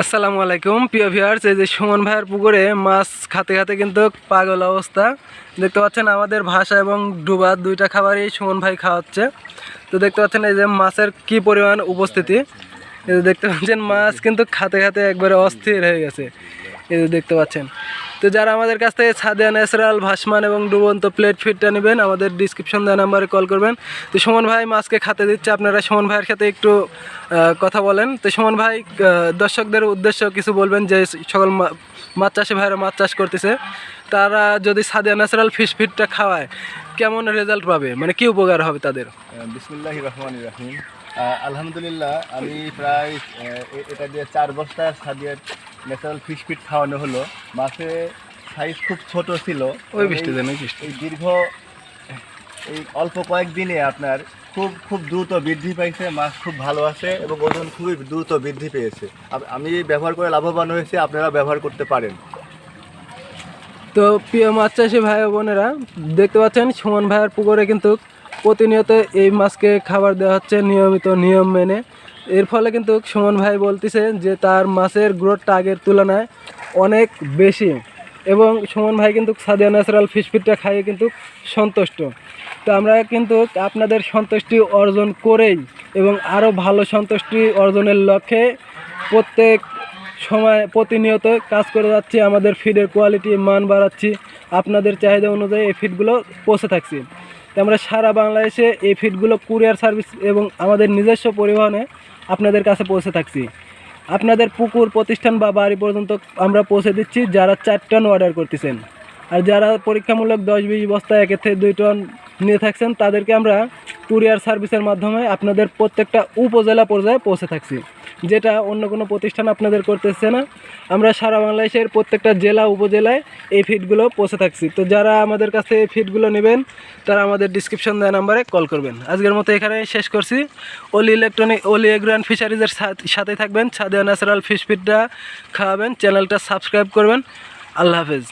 আসসালামু আলাইকুম, প্রিয় ভিউয়ার্স এই যে সুমন ভাইয়ের পুকুরে মাছ খাতে খাতে কিন্তু পাগল অবস্থা। দেখতে পাচ্ছেন আমাদের ভাষা এবং ডুবা দুইটা খাবারই সুমন ভাই খাওয়াচ্ছে। তো দেখতে পাচ্ছেন এই যে মাছের কি পরিমাণ উপস্থিতি। এই যে দেখতে পাচ্ছেন মাছ কিন্তু খাতে খাতে একবারে অস্থির হয়ে গেছে। এই যে দেখতে পাচ্ছেন। তো যারা আমাদের কাছ থেকে ছাদিয়া ন্যাচারাল, ভাসমান এবং ডুবন্ত প্লেট ফিটটা নেবেন, আমাদের ডিসক্রিপশন দেওয়া নাম্বারে কল করবেন। তো সুমন ভাই মাছকে খাতে দিচ্ছে, আপনারা সুমন ভাইয়ের সাথে একটু কথা বলেন। তো সুমন ভাই দর্শকদের উদ্দেশ্য কিছু বলবেন যে সকল মাছ চাষি ভাইরা মাছ চাষ করতেছে। তারা যদি সাদিয়া ন্যাচারাল ফিশ ফিটটা খাওয়ায়, কেমন রেজাল্ট পাবে? মানে কি উপকার হবে তাদের? বিসমুল্লাহ রহমান রাহিম। আলহামদুলিল্লাহ, আমি প্রায় এটা দিয়ে চার বস্তা সাদিয়ার ন্যাচারাল ফিশ ফিট খাওয়ানো হলো। মাছের সাইজ খুব ছোট ছিল। ওই বৃষ্টি বৃষ্টি? এই দীর্ঘ এই অল্প কয়েকদিনে আপনার খুব খুব দ্রুত বৃদ্ধি পাইছে মাছ খুব ভালো আছে এবং ওজন খুবই দ্রুত বৃদ্ধি পেয়েছে। আমি ব্যবহার করে লাভবান হয়েছে আপনারা ব্যবহার করতে পারেন। তো প্রিয় মাছ চাষি ভাই বোনেরা, দেখতে পাচ্ছেন সুমন ভাইয়ের পুকুরে কিন্তু প্রতিনিয়ত এই মাছকে খাবার দেওয়া হচ্ছে নিয়মিত নিয়ম মেনে। এর ফলে কিন্তু সুমন ভাই বলতেছে যে তার মাছের গ্রোথটা আগের তুলনায় অনেক বেশি এবং সুমন ভাই কিন্তু সাদিয়া ন্যাচারাল ফিশ ফিটটা খাইয়ে কিন্তু সন্তুষ্ট। তো আমরা কিন্তু আপনাদের সন্তুষ্টি অর্জন করেই এবং আরও ভালো সন্তুষ্টি অর্জনের লক্ষ্যে প্রত্যেক সময় প্রতিনিয়ত কাজ করে যাচ্ছি, আমাদের ফিডের কোয়ালিটি মান বাড়াচ্ছি, আপনাদের চাহিদা অনুযায়ী এই ফিডগুলো পৌঁছে থাকছি। আমরা সারা বাংলাদেশে এই ফিডগুলো কুরিয়ার সার্ভিস এবং আমাদের নিজস্ব পরিবহনে আপনাদের কাছে পৌঁছে থাকছি। আপনাদের পুকুর, প্রতিষ্ঠান বা বাড়ি পর্যন্ত আমরা পৌঁছে দিচ্ছি, যারা চার টন অর্ডার করতেছেন। আর যারা পরীক্ষামূলক দশ বিশ বস্তা একের থেকে দুই টন নিয়ে থাকছেন, তাদেরকে আমরা কুরিয়ার সার্ভিসের মাধ্যমে আপনাদের প্রত্যেকটা উপজেলা পর্যায়ে পৌঁছে থাকছি, যেটা অন্য কোনো প্রতিষ্ঠান আপনাদের করতেছে না। আমরা সারা বাংলাদেশের প্রত্যেকটা জেলা, উপজেলায় এই ফিডগুলো পৌঁছে থাকছি। তো যারা আমাদের কাছে এই ফিডগুলো নেবেন, তারা আমাদের ডিসক্রিপশন দেওয়া নাম্বারে কল করবেন। আজকের মতো এখানে শেষ করছি। অলি ইলেকট্রনিক ওলি এগ্রো অ্যান্ড ফিশারিজের সাথে থাকবেন। সাদিয়া ন্যাচারাল ফিশ ফিডটা খাওয়াবেন চ্যানেলটা সাবস্ক্রাইব করবেন। আল্লাহ হাফেজ।